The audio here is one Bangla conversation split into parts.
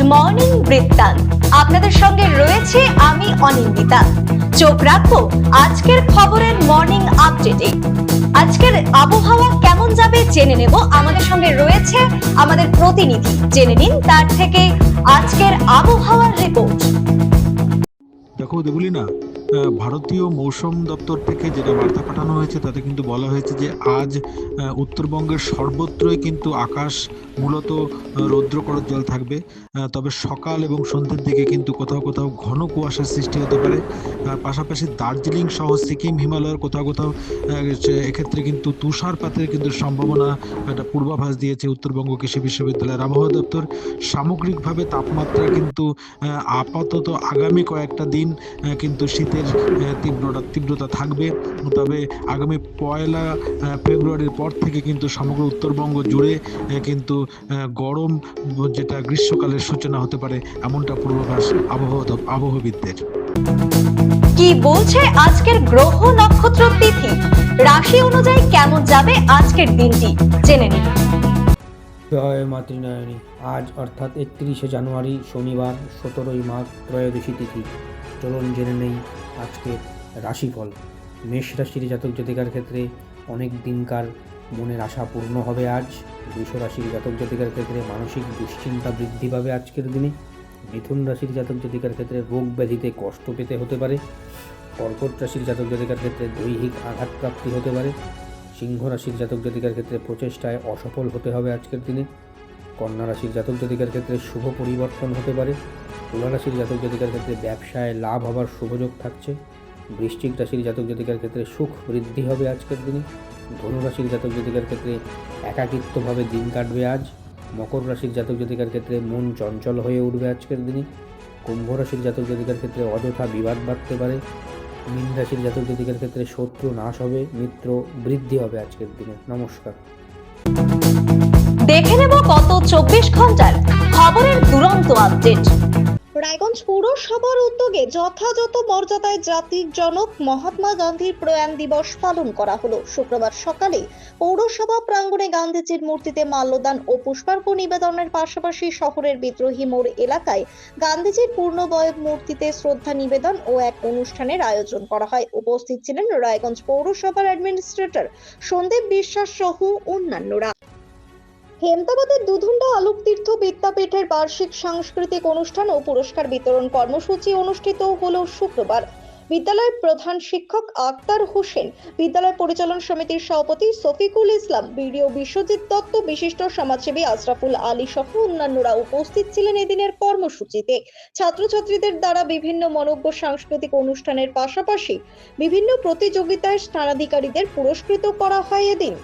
গুড মর্নিং বৃত্তান্ত আপনাদের সঙ্গে রয়েছে আমি অনিন্দিতা। চোখ রাখব আজকের খবরের মর্নিং আপডেটে আজকের আবহাওয়া কেমন যাবে জেনে নেব। আমাদের সঙ্গে রয়েছে আমাদের প্রতিনিধি। জেনে নিন তার থেকে আজকের আবহাওয়ার রিপোর্ট দেখো দেবুলি না? ভারতীয় মৌসুম দপ্তর থেকে যেটা বার্তা পাঠানো হয়েছে তাতে কিন্তু বলা হয়েছে যে আজ উত্তরবঙ্গের সর্বত্রই কিন্তু আকাশ মূলত আহ, রৌদ্র জল থাকবে। তবে সকাল এবং সন্ধ্যের দিকে কিন্তু কোথাও কোথাও ঘন কুয়াশার সৃষ্টি হতে পারে। পাশাপাশি দার্জিলিং সহ সিকিম হিমালয়ের কোথাও কোথাও এক্ষেত্রে কিন্তু তুষারপাতের কিন্তু সম্ভাবনা একটা পূর্বাভাস দিয়েছে উত্তরবঙ্গ কৃষি বিশ্ববিদ্যালয়ের আবহাওয়া দপ্তর। সামগ্রিকভাবে তাপমাত্রা কিন্তু আপাতত আগামী কয়েকটা দিন কিন্তু শীতের আহ, তীব্রতা তীব্রতা থাকবে। তবে আগামী পয়লা ফেব্রুয়ারির পর থেকে কিন্তু সমগ্র উত্তরবঙ্গ জুড়ে কিন্তু গরম যেটা গ্রীষ্মকালের সূচনা হতে পারে এমনটা পূর্বাভাস আবহাওয়া আবহাওয়াবিদদের কি বলছে আজকের গ্রহ নক্ষত্র তিথি? রাশি অনুযায়ী কেমন যাবে আজকের দিনটি? জেনে নিন। জয় মাতৃনারায়ণী আজ অর্থাৎ একত্রিশে জানুয়ারি শনিবার সতেরোই মাঘ ত্রয়োদশী তিথি। চলুন জেনে নেই আজকের রাশিফল। মেষ রাশির জাতক জাতিকার ক্ষেত্রে অনেক দিনকার মনের আশা পূর্ণ হবে আজ। বৃষ রাশির জাতক জাতিকার ক্ষেত্রে মানসিক দুশ্চিন্তা বৃদ্ধি পাবে আজকের দিনে। মিথুন রাশির জাতক জাতিকার ক্ষেত্রে রোগ ব্যাধিতে কষ্ট পেতে হতে পারে। কর্কট রাশির জাতক জাতিকার ক্ষেত্রে দৈহিক আঘাতপ্রাপ্তি হতে পারে। সিংহ রাশির জাতক জাতিকার ক্ষেত্রে প্রচেষ্টায় অসফল হতে হবে আজকের দিনে। কন্যা রাশির জাতক জাতিকার ক্ষেত্রে শুভ পরিবর্তন হতে পারে। রাশির জাতক জাতিকার ক্ষেত্রে ব্যবসায় লাভ হবার সুযোগ থাকছে। বৃশ্চিক রাশির জাতক জাতিকার ক্ষেত্রে সুখ বৃদ্ধি হবে আজকের দিনে। ধনু রাশির জাতক জাতিকার ক্ষেত্রে একাকিত্বভাবে দিন কাটবে আজ। মকর রাশির জাতক জাতিকার ক্ষেত্রে মন চঞ্চল হয়ে উঠবে আজকের দিনে। কুম্ভ রাশির জাতক জাতিকার ক্ষেত্রে অযথা বিবাদ বাড়তে পারে। মীন রাশির জাতক জাতিকার ক্ষেত্রে শত্রু নাশ হবে, মিত্র বৃদ্ধি হবে আজকের দিনে। নমস্কার। দেখে নেব গত চব্বিশ ঘণ্টার খবরের দুরন্ত আপডেট। রায়গঞ্জ পৌরসভার উদ্যোগে যথাযথ মর্যাদায় জাতির জনক মহাত্মা গান্ধীর প্রয়াণ দিবস পালন করা হলো। শুক্রবার সকালে পৌরসভা প্রাঙ্গণে গান্ধীজির মূর্তিতে মাল্যদান ও পুষ্পার্ঘ নিবেদনের পাশাপাশি শহরের বিদ্রোহী মোড় এলাকায় গান্ধীজির পূর্ণবয়ব মূর্তিতে শ্রদ্ধা নিবেদন ও এক অনুষ্ঠানের আয়োজন করা হয়। উপস্থিত ছিলেন রায়গঞ্জ পৌরসভার অ্যাডমিনিস্ট্রেটর সন্দীপ বিশ্বাস সহ অন্যান্যরা। হেমতাবাদের দুধুন্ডা আলোক তীর্থ বিদ্যাপীঠের বার্ষিক সাংস্কৃতিক অনুষ্ঠান ও পুরস্কার বিতরণ কর্মসূচি অনুষ্ঠিত হল শুক্রবার। বিদ্যালয়ের প্রধান শিক্ষক আক্তার হোসেন, বিদ্যালয় পরিচালন সমিতির সভাপতি সফিকুল ইসলাম, বিডিও বিশ্বজিৎ দত্ত, বিশিষ্ট সমাজসেবী আশরাফুল আলী সহ অন্যান্যরা উপস্থিত ছিলেন এদিনের কর্মসূচিতে। ছাত্রছাত্রীদের দ্বারা বিভিন্ন মনজ্ঞ সাংস্কৃতিক অনুষ্ঠানের পাশাপাশি বিভিন্ন প্রতিযোগিতায় স্থানাধিকারীদের পুরস্কৃত করা হয় এদিন।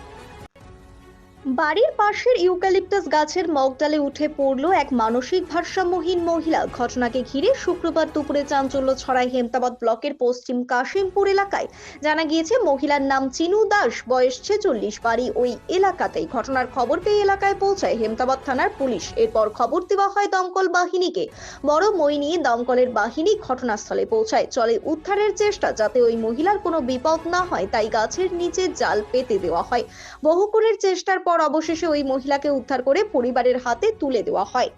বাড়ির পাশের ইউক্যালিপটাস গাছের মগডালে উঠে পড়ল এক মানসিক ভারসাম্যহীন মহিলা। ঘটনাকে ঘিরে শুক্রবার দুপুরে চাঞ্চল্য ছড়ায় হেমতাবাদ ব্লকের পশ্চিম কাশিমপুর এলাকায়। জানা গিয়েছে, মহিলার নাম চিনু দাস, বয়স ছেচল্লিশ। বাড়ি ওই এলাকাতেই। ঘটনার খবর পেয়ে এলাকায় পৌঁছায় হেমতাবাদ থানার পুলিশ। এরপর খবর দেওয়া হয় দমকল বাহিনীকে। বড় মই নিয়ে দমকলের বাহিনী ঘটনাস্থলে পৌঁছায়। চলে উদ্ধারের চেষ্টা, যাতে ওই মহিলার কোনো বিপদ না হয়, তাই গাছের নিচে জাল পেতে দেওয়া হয়। বহুক্ষণের চেষ্টার পর অবশেষে ওই মহিলাকে উদ্ধার করে পরিবারের হাতে তুলে দেওয়া হয়।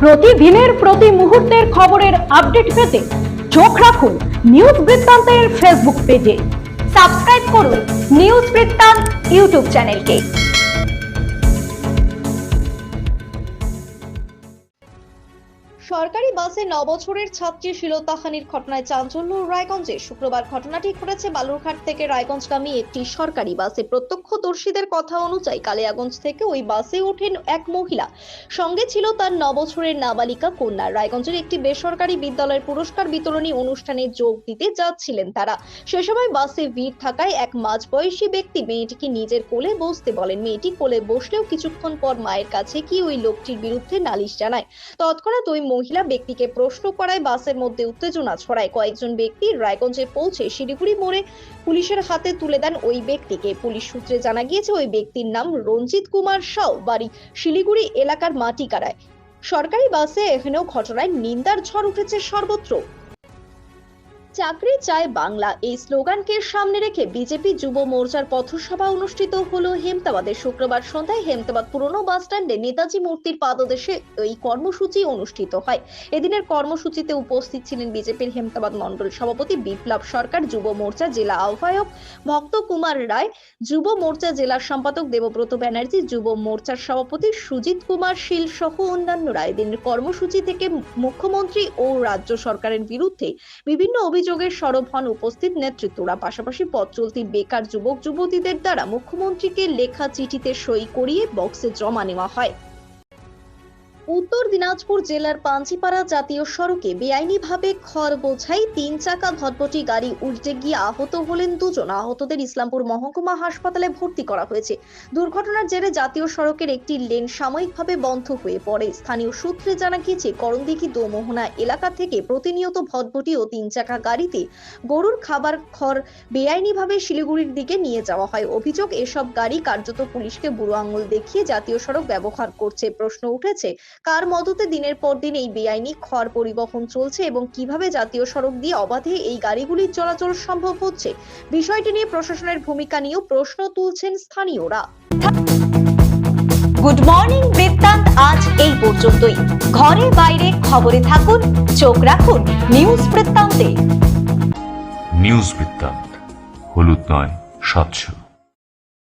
প্রতিদিনের প্রতি মুহূর্তের খবরের আপডেট পেতে চোখ রাখুন নিউজ বৃত্তান্তের ফেসবুক পেজে। সাবস্ক্রাইব করুন নিউজ বৃত্তান্ত ইউটিউব চ্যানেলকে। সরকারি বাসে নবছরের ছাত্রী শিলতাহানির ঘটনায় চাঞ্চল্য রায়গঞ্জে। শুক্রবার ঘটনাটি ঘটেছে বালুরঘাট থেকে রায়গঞ্জগামী একটি সরকারি বাসে। প্রত্যক্ষদর্শীদের কথা অনুযায়ী কালিয়াগঞ্জ থেকে ওই বাসে ওঠেন এক মহিলা। সঙ্গে ছিল তার নবছরের নাবালিকা কন্যা। রায়গঞ্জের একটি বেসরকারি বিদ্যালয়ের পুরস্কার বিতরণী অনুষ্ঠানে যোগ দিতে যাচ্ছিলেন তারা। সে সময় বাসে ভিড় থাকায় এক মাঝবয়সী ব্যক্তি মেয়েটিকে নিজের কোলে বসতে বলেন। মেয়েটি কোলে বসলেও কিছুক্ষণ পর মায়ের কাছে কি ওই লোকটির বিরুদ্ধে নালিশ জানায়। তৎক্ষণাৎ ওই মহিলা ব্যক্তিকে প্রশ্ন করায় বাসের মধ্যে উত্তেজনা ছড়ায়। কয়েকজন ব্যক্তি রায়গঞ্জে পৌঁছে শিলিগুড়ি মোড়ে পুলিশের হাতে তুলে দেন ওই ব্যক্তিকে। পুলিশ সূত্রে জানা গিয়েছে, ওই ব্যক্তির নাম রঞ্জিত কুমার সাউ, বাড়ি শিলিগুড়ি এলাকার মাটিকারায়। সরকারি বাসে এখানেও ঘটনায় নিন্দার ঝড় উঠেছে সর্বত্র। চাকরি চায় বাংলা। এই স্লোগানকে সামনে রেখে বিজেপি যুব মোর্চার পথসভা অনুষ্ঠিত হলো হেমতাবাদে। শুক্রবার সন্ধ্যায় হেমতাবাদ পুরনো বাস স্ট্যান্ডে নেতাজি মূর্তির পাদদেশে এই কর্মসূচি অনুষ্ঠিত হয়। এদিনের কর্মসূচিতে উপস্থিত ছিলেন বিজেপির হেমতাবাদ মণ্ডল সভাপতি বিপ্লব সরকার, যুব মোর্চা জেলা আহ্বায়ক ভক্ত কুমার রায়, যুব মোর্চা জেলা সম্পাদক দেবব্রত ব্যানার্জি, যুব মোর্চার সভাপতি সুজিত কুমার শীল সহ অন্যান্যরা। এদিনের কর্মসূচি থেকে মুখ্যমন্ত্রী ও রাজ্য সরকারের বিরুদ্ধে বিভিন্ন অভিযোগের সরব হন উপস্থিত নেতৃত্বরা। পাশাপাশি পথ চলতি বেকার যুবক যুবতীদের দ্বারা মুখ্যমন্ত্রীকে লেখা চিঠিতে সই করিয়ে বক্সে জমা নেওয়া হয়। উত্তর দিনাজপুর জেলার পাঞ্চিপাড়া জাতীয় সড়কে বেআইনিভাবে খড় বোঝাই তিন চাকা ভটভটি গাড়ি উল্টে গিয়ে আহত হলেন দুজন। আহতদের ইসলামপুর মহকুমা হাসপাতালে ভর্তি করা হয়েছে। দুর্ঘটনার জেরে জাতীয় সড়কের একটি লেন সাময়িকভাবে বন্ধ হয়ে পড়ে। স্থানীয় সূত্রে জানা গিয়েছে, করণদিঘি দোমোহনা এলাকা থেকে প্রতিনিয়ত ভটভটি ও তিন চাকা গাড়িতে গরুর খাবার খড় বেআইনিভাবে শিলিগুড়ির দিকে নিয়ে যাওয়া হয়। অভিযোগ, এসব গাড়ি কার্যত পুলিশকে বুড়ো আঙুল দেখিয়ে জাতীয় সড়ক ব্যবহার করছে। প্রশ্ন উঠেছে কার মদতে দিনের পর দিন এই বেআইনি খড় পরিবহন চলছে এবং কীভাবে জাতীয় সড়ক দিয়ে অবাধে এই গাড়িগুলির চলাচল সম্ভব হচ্ছে? বিষয়টি নিয়ে প্রশাসনের ভূমিকা নিয়েও প্রশ্ন তুলছেন স্থানীয়রা। গুড মর্নিং বৃত্তান্ত। আজ এই পর্যন্তই। ঘরে বাইরে খবরে থাকুন চোখ রাখুন নিউজ বৃত্তান্তে। নিউজ বৃত্তান্ত হলুদ নয় স্বচ্ছ